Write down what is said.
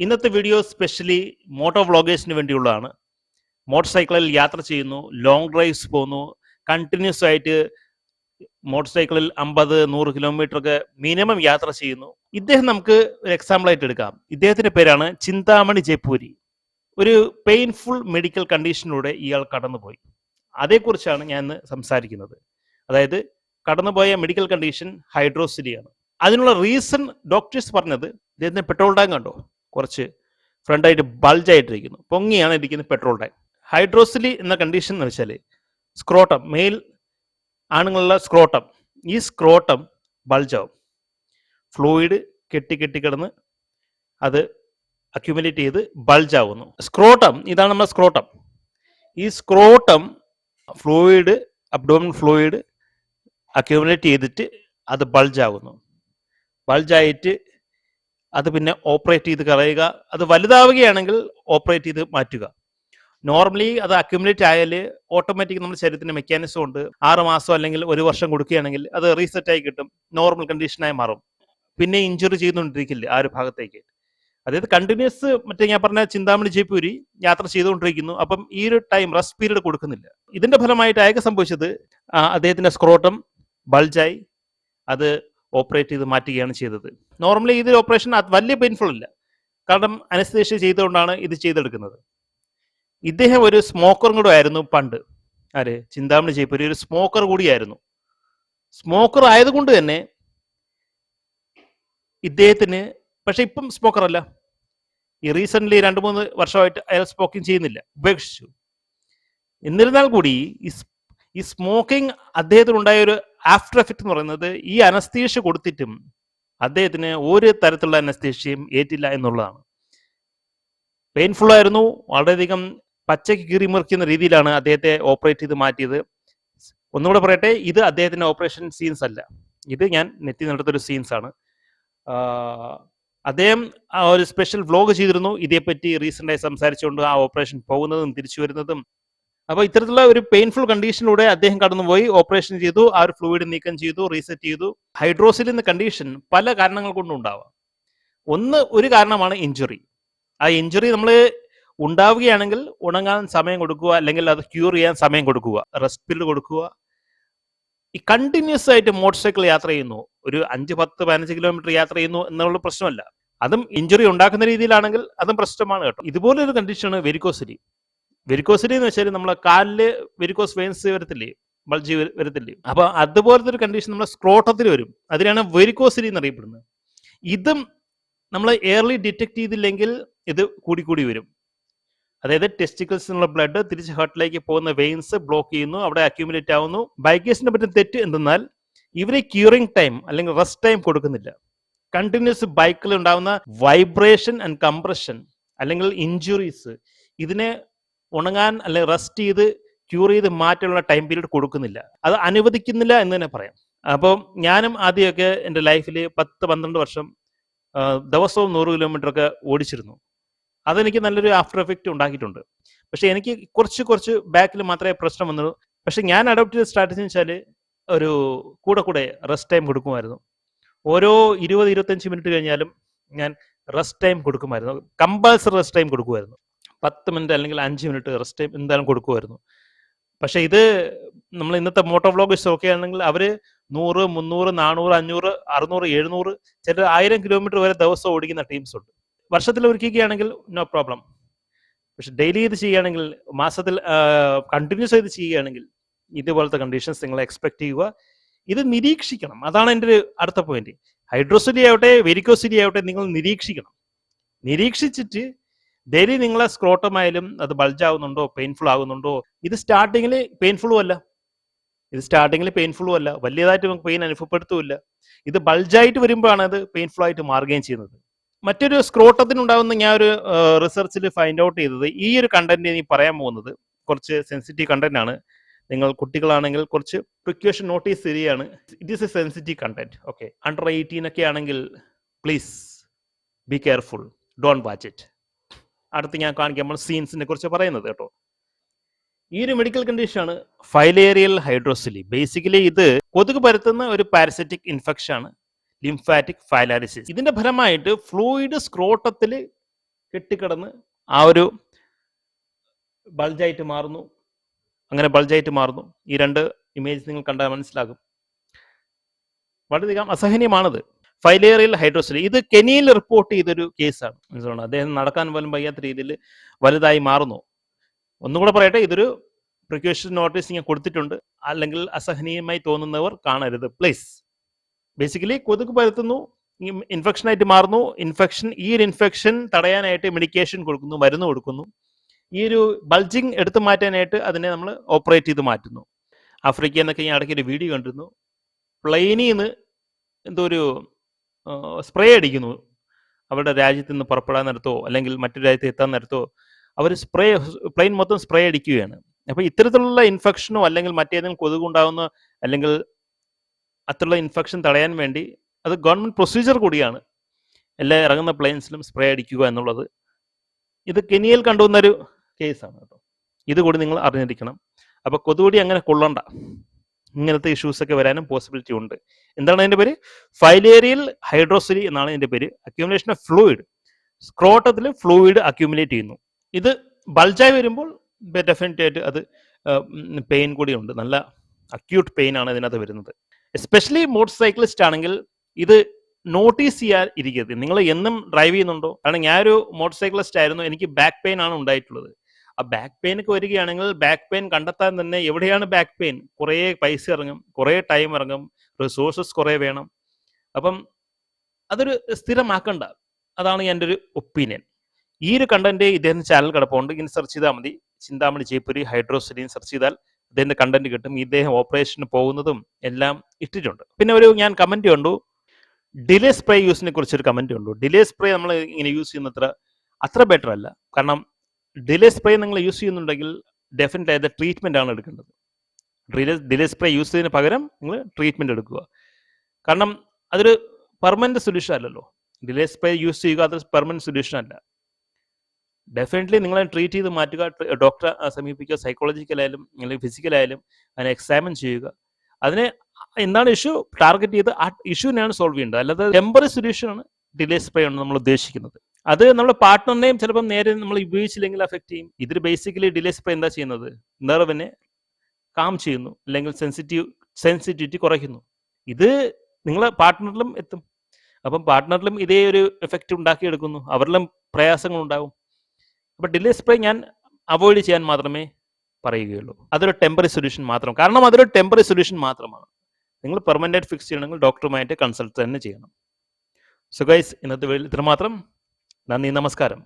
ഇന്നത്തെ video specially motto വ്ളോഗേഴ്സിന് വേണ്ടിയുള്ളതാണ്. Motor സൈക്കിളിൽ യാത്ര ചെയ്യുന്നു ലോങ് ഡ്രൈവ്സ് പോകുന്നു കണ്ടിന്യൂസ് ആയിട്ട് മോട്ടോർ സൈക്കിളിൽ അമ്പത് നൂറ് കിലോമീറ്റർ ഒക്കെ മിനിമം യാത്ര ചെയ്യുന്നു. ഇദ്ദേഹം നമുക്ക് ഒരു എക്സാമ്പിൾ ആയിട്ട് എടുക്കാം. ഇദ്ദേഹത്തിന്റെ പേരാണ് ചിന്താമണി ജയ്പൂരി. ഒരു പെയിൻഫുൾ മെഡിക്കൽ കണ്ടീഷനിലൂടെ ഇയാൾ കടന്നുപോയി. അതേക്കുറിച്ചാണ് ഞാൻ ഇന്ന് സംസാരിക്കുന്നത്. അതായത് കടന്നുപോയ മെഡിക്കൽ കണ്ടീഷൻ ഹൈഡ്രോസിലിയാണ് അതിനുള്ള റീസൺ ഡോക്ടേഴ്സ് പറഞ്ഞത് ഇദ്ദേഹത്തിന് പെട്രോൾ ടാങ്ക് കണ്ടോ? കുറച്ച് ഫ്രണ്ടായിട്ട് ബൾജായിട്ടിരിക്കുന്നു പൊങ്ങിയാണ് ഇരിക്കുന്നത് പെട്രോൾ ടാങ്ക് ഹൈഡ്രോസിലി എന്ന കണ്ടീഷൻ എന്ന് വെച്ചാൽ സ്ക്രോട്ടം മെയിൽ ആണുങ്ങളുള്ള സ്ക്രോട്ടം ഈ സ്ക്രോട്ടം ബൾജാവും ഫ്ലൂയിഡ് കെട്ടി കെട്ടി കിടന്ന് അത് അക്യുമുലേറ്റ് ചെയ്ത് ബൾജാവുന്നു സ്ക്രോട്ടം ഇതാണ് നമ്മുടെ സ്ക്രോട്ടം ഈ scrotum fluid abdomen fluid accumulate ചെയ്തിട്ട് അത് ബൾജാവുന്നു ബൾജായിട്ട് അത് പിന്നെ ഓപ്പറേറ്റ് ചെയ്ത് കളയുക. അത് വലുതാവുകയാണെങ്കിൽ ഓപ്പറേറ്റ് ചെയ്ത് മാറ്റുക. നോർമലി അത് അക്യുമുലേറ്റ് ആയാൽ ഓട്ടോമാറ്റിക് നമ്മുടെ ശരീരത്തിന് മെക്കാനിസം ഉണ്ട്. ആറ് മാസം അല്ലെങ്കിൽ ഒരു വർഷം കൊടുക്കുകയാണെങ്കിൽ അത് റീസെറ്റ് ആയി കിട്ടും. നോർമൽ കണ്ടീഷനായി മാറും. പിന്നെ ഇഞ്ചുറി ചെയ്തുകൊണ്ടിരിക്കില്ല ആ ഒരു ഭാഗത്തേക്ക്. അതായത് കണ്ടിന്യൂസ് മറ്റേ ഞാൻ പറഞ്ഞ ചിന്താമണി ജയ്പൂരി യാത്ര ചെയ്തുകൊണ്ടിരിക്കുന്നു. അപ്പം ഈ ഒരു ടൈം റെസ്റ്റ് പീരീഡ് കൊടുക്കുന്നില്ല. ഇതിന്റെ ഫലമായിട്ട് ആയൊക്കെ സംഭവിച്ചത് അദ്ദേഹത്തിന്റെ സ്ക്രോട്ടം ബൾജായി അത് ഓപ്പറേറ്റ് ചെയ്ത് മാറ്റുകയാണ് ചെയ്തത്. നോർമലി ഇതിൽ ഓപ്പറേഷൻ വലിയ പെയിൻഫുൾ ഇല്ല. കാരണം അനസ്തേഷ്യ ചെയ്തുകൊണ്ടാണ് ഇത് ചെയ്തെടുക്കുന്നത്. ഇദ്ദേഹം ഒരു സ്മോക്കറും കൂടെ ആയിരുന്നു പണ്ട്. ആര്? ചിന്താമണി ജയ്പൂരി. ഒരു സ്മോക്കർ കൂടിയായിരുന്നു. സ്മോക്കർ ആയതുകൊണ്ട് തന്നെ ഇദ്ദേഹത്തിന് പക്ഷെ ഇപ്പം സ്മോക്കർ അല്ല. ഈ റീസെന്റ് രണ്ട് മൂന്ന് വർഷമായിട്ട് അയാൾ സ്മോക്കിംഗ് ചെയ്യുന്നില്ല. ഉപേക്ഷിച്ചു. എന്നിരുന്നാൽ കൂടി ഈ സ്മോക്കിംഗ് അദ്ദേഹത്തിനുണ്ടായ ഒരു ആഫ്റ്റർ എഫക്റ്റ് എന്ന് പറയുന്നത് ഈ അനസ്തീഷ്യ കൊടുത്തിട്ടും അദ്ദേഹത്തിന് ഒരു തരത്തിലുള്ള അനസ്തീഷ്യയും ഏറ്റില്ല എന്നുള്ളതാണ്. പെയിൻഫുൾ ആയിരുന്നു. വളരെയധികം പച്ചയ്ക്ക് കീറി മുറിക്കുന്ന രീതിയിലാണ് അദ്ദേഹത്തെ ഓപ്പറേറ്റ് ചെയ്ത് മാറ്റിയത്. ഒന്നുകൂടെ പറയട്ടെ ഇത് അദ്ദേഹത്തിന്റെ ഓപ്പറേഷൻ സീൻസ് അല്ല. ഇത് ഞാൻ നെറ്റി നടത്തൊരു സീൻസ് ആണ്. അദ്ദേഹം ഒരു സ്പെഷ്യൽ വ്ലോഗ് ചെയ്തിരുന്നു. ഇതേപ്പറ്റി റീസെന്റായി സംസാരിച്ചുകൊണ്ട് ആ ഓപ്പറേഷൻ പോകുന്നതും തിരിച്ചു വരുന്നതും അപ്പൊ ഇത്തരത്തിലുള്ള ഒരു പെയിൻഫുൾ കണ്ടീഷനിലൂടെ അദ്ദേഹം കടന്നുപോയി. ഓപ്പറേഷൻ ചെയ്തു. ആ ഒരു ഫ്ലൂയിഡ് നീക്കം ചെയ്തു. റീസെറ്റ് ചെയ്തു. ഹൈഡ്രോസിൽ എന്ന കണ്ടീഷൻ പല കാരണങ്ങൾ കൊണ്ടും ഉണ്ടാവാം. ഒന്ന് ഒരു കാരണമാണ് ഇഞ്ചുറി ആ ഇഞ്ചുറി നമ്മൾ ഉണ്ടാവുകയാണെങ്കിൽ ഉണങ്ങാൻ സമയം കൊടുക്കുക അല്ലെങ്കിൽ അത് ക്യൂർ ചെയ്യാൻ സമയം കൊടുക്കുക റെസ്റ്റ് പീരീഡ് കൊടുക്കുക. ഈ കണ്ടിന്യൂസ് ആയിട്ട് മോട്ടോർ സൈക്കിൾ യാത്ര ചെയ്യുന്നു. ഒരു അഞ്ച് പത്ത് പതിനഞ്ച് കിലോമീറ്റർ യാത്ര ചെയ്യുന്നു എന്നുള്ള പ്രശ്നമല്ല. അതും ഇഞ്ചുറി ഉണ്ടാക്കുന്ന രീതിയിലാണെങ്കിൽ അതും പ്രശ്നമാണ് കേട്ടോ. ഇതുപോലൊരു കണ്ടീഷനാണ് വെരിക്കോസിറ്റി വെരിക്കോസിറ്റി എന്ന് വെച്ചാൽ നമ്മളെ കാലിൽ വെരിക്കോസ് വെയിൻസ് വരത്തില്ലേ? ബൾജി വരത്തില്ലേ? അപ്പൊ അതുപോലത്തെ ഒരു കണ്ടീഷൻ നമ്മളെ സ്ക്രോട്ടത്തിൽ വരും. അതിനാണ് വെരിക്കോസിറ്റി എന്നറിയപ്പെടുന്നത്. ഇതും നമ്മൾ എയർലി ഡിറ്റക്ട് ചെയ്തില്ലെങ്കിൽ ഇത് കൂടിക്കൂടി വരും. അതായത് ടെസ്റ്റിക്കിൾസിനുള്ള ബ്ലഡ് തിരിച്ച് ഹാർട്ടിലേക്ക് പോകുന്ന വെയിൻസ് ബ്ലോക്ക് ചെയ്യുന്നു അവിടെ അക്യൂമുലേറ്റ് ആവുന്നു. ബൈക്കേഴ്സിനെ പറ്റും തെറ്റ് എന്തെന്നാൽ ഇവരെ ക്യൂറിംഗ് ടൈം അല്ലെങ്കിൽ റെസ്റ്റ് ടൈം കൊടുക്കുന്നില്ല. കണ്ടിന്യൂസ് ബൈക്കിൽ ഉണ്ടാവുന്ന വൈബ്രേഷൻ ആൻഡ് കംപ്രഷൻ അല്ലെങ്കിൽ ഇഞ്ചുറീസ് ഇതിനെ ഉണങ്ങാൻ അല്ലെ റെസ്റ്റ് ചെയ്ത് ക്യൂർ ചെയ്ത് മാറ്റാനുള്ള ടൈം പീരീഡ് കൊടുക്കുന്നില്ല. അത് അനുവദിക്കുന്നില്ല എന്ന് തന്നെ പറയാം. അപ്പോൾ ഞാനും ആദ്യമൊക്കെ എന്റെ ലൈഫിൽ പത്ത് പന്ത്രണ്ട് വർഷം ദിവസവും നൂറ് കിലോമീറ്റർ ഒക്കെ ഓടിച്ചിരുന്നു. അതെനിക്ക് നല്ലൊരു ആഫ്റ്റർ എഫക്റ്റ് ഉണ്ടാക്കിയിട്ടുണ്ട്. പക്ഷെ എനിക്ക് കുറച്ച് കുറച്ച് ബാക്കിൽ മാത്രമേ പ്രശ്നം വന്നുള്ളൂ. പക്ഷെ ഞാൻ അഡോപ്റ്റ് ചെയ്ത സ്ട്രാറ്റജി എന്ന് വെച്ചാൽ ഒരു കൂടെ കൂടെ റെസ്റ്റ് ടൈം കൊടുക്കുമായിരുന്നു. ഓരോ ഇരുപത് ഇരുപത്തഞ്ച് മിനിറ്റ് കഴിഞ്ഞാലും ഞാൻ റെസ്റ്റ് ടൈം കൊടുക്കുമായിരുന്നു. കമ്പൾസറി റെസ്റ്റ് ടൈം കൊടുക്കുമായിരുന്നു. പത്ത് മിനിറ്റ് അല്ലെങ്കിൽ അഞ്ച് മിനിറ്റ് റെസ്റ്റ് ടൈം എന്തായാലും കൊടുക്കുമായിരുന്നു. പക്ഷെ ഇത് നമ്മൾ ഇന്നത്തെ മോട്ടോ വ്ളോഗേഴ്സ് നോക്കുകയാണെങ്കിൽ അവർ നൂറ് മുന്നൂറ് നാനൂറ് അഞ്ഞൂറ് അറുന്നൂറ് എഴുന്നൂറ് ചില ആയിരം കിലോമീറ്റർ വരെ ദിവസം ഓടിക്കുന്ന ടീംസ് ഉണ്ട്. വർഷത്തിൽ ഒരുക്കുകയാണെങ്കിൽ നോ പ്രോബ്ലം പക്ഷെ ഡെയിലി ഇത് ചെയ്യുകയാണെങ്കിൽ മാസത്തിൽ കണ്ടിന്യൂസ് ആയിട്ട് ചെയ്യുകയാണെങ്കിൽ ഇതുപോലത്തെ കണ്ടീഷൻസ് നിങ്ങൾ എക്സ്പെക്ട് ചെയ്യുക. ഇത് നിരീക്ഷിക്കണം. അതാണ് എന്റെ ഒരു അടുത്ത പോയിന്റ് ഹൈഡ്രോസിലി ആവട്ടെ വെരിക്കോസിലി ആവട്ടെ നിങ്ങൾ നിരീക്ഷിക്കണം. നിരീക്ഷിച്ചിട്ട് ഡെയിലി നിങ്ങളെ സ്ക്രോട്ടമായാലും അത് ബൾജ് ആവുന്നുണ്ടോ പെയിൻഫുൾ ആകുന്നുണ്ടോ ഇത് സ്റ്റാർട്ടിങ്ങിൽ പെയിൻഫുള്ളും അല്ല. ഇത് സ്റ്റാർട്ടിങ്ങിൽ പെയിൻഫുള്ളും അല്ല. വലിയതായിട്ട് നമുക്ക് പെയിൻ അനുഭവപ്പെടുത്തുമില്ല ഇത് ബൾജായിട്ട് വരുമ്പോഴാണ് അത് പെയിൻഫുൾ ആയിട്ട് മാറുകയും ചെയ്യുന്നത്. മറ്റൊരു സ്ക്രോട്ടത്തിനുണ്ടാവുന്ന ഞാൻ ഒരു റിസർച്ചിൽ ഫൈൻഡ് ഔട്ട് ചെയ്തത് ഈ ഒരു കണ്ടന്റ് ഇനി പറയാൻ പോകുന്നത് കുറച്ച് സെൻസിറ്റീവ് കണ്ടന്റ് ആണ്. നിങ്ങൾ കുട്ടികളാണെങ്കിൽ കുറച്ച് പ്രിക്വേഷൻ നോട്ടീസ് തരികയാണ്. It is a sensitive content okay under eighteen ഒക്കെ ആണെങ്കിൽ please be careful don't watch it അടുത്ത് ഞാൻ കാണിക്കാൻ നമ്മൾ സീൻസിനെ കുറിച്ച് പറയുന്നത് കേട്ടോ. ഈ ഒരു മെഡിക്കൽ കണ്ടീഷനാണ് ഫൈലേറിയൽ ഹൈഡ്രോസിലി ബേസിക്കലി ഇത് കൊതുക് പരത്തുന്ന ഒരു പാരസറ്റിക് ഇൻഫെക്ഷൻ ആണ് ലിംഫാറ്റിക് ഫൈലാരിസിസ് ഇതിന്റെ ഫലമായിട്ട് ഫ്ലൂയിഡ് സ്ക്രോട്ടത്തിൽ കെട്ടിക്കിടന്ന് ആ ഒരു ബൾജായിട്ട് മാറുന്നു. അങ്ങനെ ബൾജായിട്ട് മാറുന്നു. ഈ രണ്ട് ഇമേജ് നിങ്ങൾ കണ്ടാൽ മനസ്സിലാകും. വളരെയധികം അസഹനീയമാണത്. ഫൈലേറിയൽ ഹൈഡ്രോസിൽ ഇത് കെനിയിൽ റിപ്പോർട്ട് ചെയ്തൊരു കേസാണ്. മനസ്സിലാണ് അദ്ദേഹം നടക്കാൻ പോലും വയ്യാത്ത രീതിയിൽ വലുതായി മാറുന്നു. ഒന്നുകൂടെ പറയട്ടെ ഇതൊരു പ്രിക്യൂഷൻ നോട്ടീസ് ഇങ്ങനെ കൊടുത്തിട്ടുണ്ട്. അല്ലെങ്കിൽ അസഹനീയമായി തോന്നുന്നവർ കാണരുത്. പ്ലീസ് ബേസിക്കലി കൊതുക് പരത്തുന്നു ഇൻഫെക്ഷൻ ആയിട്ട് മാറുന്നു. ഇൻഫെക്ഷൻ ഈ ഒരു ഇൻഫെക്ഷൻ തടയാനായിട്ട് മെഡിക്കേഷൻ കൊടുക്കുന്നു മരുന്ന് കൊടുക്കുന്നു. ഈ ഒരു ബൾജിങ് എടുത്തു മാറ്റാനായിട്ട് അതിനെ നമ്മൾ ഓപ്പറേറ്റ് ചെയ്ത് മാറ്റുന്നു. ആഫ്രിക്ക എന്നൊക്കെ ഞാൻ ഇടയ്ക്ക് ഒരു വീഡിയോ കണ്ടിരുന്നു. പ്ലെയിനിൽ നിന്ന് എന്തോ ഒരു സ്പ്രേ അടിക്കുന്നു. അവരുടെ രാജ്യത്ത് നിന്ന് പുറപ്പെടാൻ നേരത്തോ അല്ലെങ്കിൽ മറ്റു രാജ്യത്ത് എത്താൻ നേരത്തോ അവർ സ്പ്രേ പ്ലെയിൻ മൊത്തം സ്പ്രേ അടിക്കുകയാണ്. അപ്പോൾ ഇത്തരത്തിലുള്ള ഇൻഫെക്ഷനോ അല്ലെങ്കിൽ മറ്റേതെങ്കിലും കൊതുകുണ്ടാകുന്ന അല്ലെങ്കിൽ അത്തരമുള്ള ഇൻഫെക്ഷൻ തടയാൻ വേണ്ടി അത് ഗവൺമെന്റ് പ്രൊസീജിയർ കൂടിയാണ്. എല്ലാ ഇറങ്ങുന്ന പ്ലെയിൻസിലും സ്പ്രേ അടിക്കുക എന്നുള്ളത്. ഇത് കെനിയയിൽ കണ്ടുവന്നൊരു കേസാണ് കേട്ടോ. ഇതുകൂടി നിങ്ങൾ അറിഞ്ഞിരിക്കണം. അപ്പോൾ കൊതുകുടി അങ്ങനെ കൊള്ളണ്ട. ഇങ്ങനത്തെ ഇഷ്യൂസ് ഒക്കെ വരാനും പോസിബിലിറ്റി ഉണ്ട്. എന്താണ് അതിന്റെ പേര്? ഫൈലേറിയൽ ഹൈഡ്രോസിലി എന്നാണ് ഇതിന്റെ പേര്. അക്യൂമുലേഷൻ ഓഫ് ഫ്ലൂയിഡ് സ്ക്രോട്ടത്തിൽ ഫ്ലൂയിഡ് അക്യൂമുലേറ്റ് ചെയ്യുന്നു. ഇത് ബൾജായി വരുമ്പോൾ ഡെഫിനറ്റ് ആയിട്ട് അത് പെയിൻ കൂടിയുണ്ട്. നല്ല അക്യൂട്ട് പെയിൻ ആണ് ഇതിനകത്ത് വരുന്നത്. എസ്പെഷ്യലി മോട്ടോർ സൈക്കിളിസ്റ്റ് ആണെങ്കിൽ ഇത് നോട്ടീസ് ചെയ്യാൻ ഇരിക്കരുത്. നിങ്ങൾ എന്നും ഡ്രൈവ് ചെയ്യുന്നുണ്ടോ? കാരണം ഞാനൊരു മോട്ടോർ സൈക്കിളിസ്റ്റ് ആയിരുന്നു. എനിക്ക് ബാക്ക് പെയിൻ ആണ് ഉണ്ടായിട്ടുള്ളത്. ആ ബാക്ക് പെയിൻ ഒക്കെ വരികയാണെങ്കിൽ ബാക്ക് പെയിൻ കണ്ടെത്താൻ തന്നെ എവിടെയാണ് ബാക്ക് പെയിൻ കുറേ പൈസ ഇറങ്ങും കുറേ ടൈം ഇറങ്ങും റിസോഴ്സസ് കുറേ വേണം. അപ്പം അതൊരു സ്ഥിരമാക്കണ്ട. അതാണ് എന്റെ ഒരു ഒപ്പീനിയൻ ഈ ഒരു കണ്ടന്റ് ഇദ്ദേഹം ചാനൽ കിടപ്പുണ്ട്. ഇങ്ങനെ സെർച്ച് ചെയ്താൽ മതി. ചിന്താമണി ജയ്പുരി ഹൈഡ്രോസിലിൻ സെർച്ച് ചെയ്താൽ ഇദ്ദേഹത്തിന്റെ കണ്ടന്റ് കിട്ടും. ഇദ്ദേഹം ഓപ്പറേഷന് പോകുന്നതും എല്ലാം ഇട്ടിട്ടുണ്ട്. പിന്നെ ഒരു ഞാൻ കമന്റ് കണ്ടു. ഡിലേ സ്പ്രേ യൂസിനെ കുറിച്ച് ഒരു കമന്റ് കണ്ടു. ഡിലേ സ്പ്രേ നമ്മൾ ഇങ്ങനെ യൂസ് ചെയ്യുന്നത്ര അത്ര ബെറ്റർ അല്ല. കാരണം ഡിലേ സ്പ്രേ നിങ്ങൾ യൂസ് ചെയ്യുന്നുണ്ടെങ്കിൽ ഡെഫിനറ്റ് ആയത് ട്രീറ്റ്മെന്റ് ആണ് എടുക്കേണ്ടത്. ഡിലേ ഡിലേ സ്പ്രേ യൂസ് ചെയ്തതിന് പകരം നിങ്ങൾ ട്രീറ്റ്മെന്റ് എടുക്കുക. കാരണം അതൊരു പെർമനന്റ് സൊല്യൂഷൻ അല്ലല്ലോ. ഡിലേ സ്പ്രേ യൂസ് ചെയ്യുക അത് പെർമനന്റ് സൊല്യൂഷൻ അല്ല. ഡെഫിനറ്റ്ലി നിങ്ങളെ ട്രീറ്റ് ചെയ്ത് മാറ്റുക ഡോക്ടറെ സമീപിക്കുക സൈക്കോളജിക്കലായാലും അല്ലെങ്കിൽ ഫിസിക്കലായാലും അതിനെ എക്സാമിൻ ചെയ്യുക. അതിനെ എന്താണ് ഇഷ്യൂ ടാർഗറ്റ് ചെയ്ത് ആ ഇഷ്യൂവിനെയാണ് സോൾവ് ചെയ്യേണ്ടത്. അല്ലാതെ ടെമ്പററി സൊല്യൂഷനാണ് ഡിലേ സ്പ്രേ ആണ് നമ്മൾ ഉദ്ദേശിക്കുന്നത്. അത് നമ്മുടെ പാർട്ട്ണറിനെയും ചിലപ്പം നേരെ നമ്മൾ ഉപയോഗിച്ചില്ലെങ്കിൽ അഫക്റ്റ് ചെയ്യും. ഇതിൽ ബേസിക്കലി ഡിലേസ് ഇപ്പം എന്താ ചെയ്യുന്നത്? നെർവിനെ കാം ചെയ്യുന്നു. അല്ലെങ്കിൽ സെൻസിറ്റീവ് സെൻസിറ്റിവിറ്റി കുറയ്ക്കുന്നു. ഇത് നിങ്ങളെ പാർട്ട്ണറിലും എത്തും. അപ്പം പാർട്ട്ണറിലും ഇതേ ഒരു എഫക്റ്റ് ഉണ്ടാക്കിയെടുക്കുന്നു. അവരിലും പ്രയാസങ്ങൾ ഉണ്ടാകും അപ്പം ഡിലേ സ്പ്രേ ഞാൻ അവോയ്ഡ് ചെയ്യാൻ മാത്രമേ പറയുകയുള്ളൂ. അതൊരു ടെമ്പററി സൊല്യൂഷൻ മാത്രം. കാരണം അതൊരു ടെമ്പററി സൊല്യൂഷൻ മാത്രമാണ്. നിങ്ങൾ പെർമനന്റ് ഫിക്സ് ചെയ്യണമെങ്കിൽ ഡോക്ടറുമായിട്ട് കൺസൾട്ട് തന്നെ ചെയ്യണം. സോ ഗൈസ് ഇന്നത്തെ വേളി ഇത്രമാത്രം. നന്ദി നമസ്കാരം.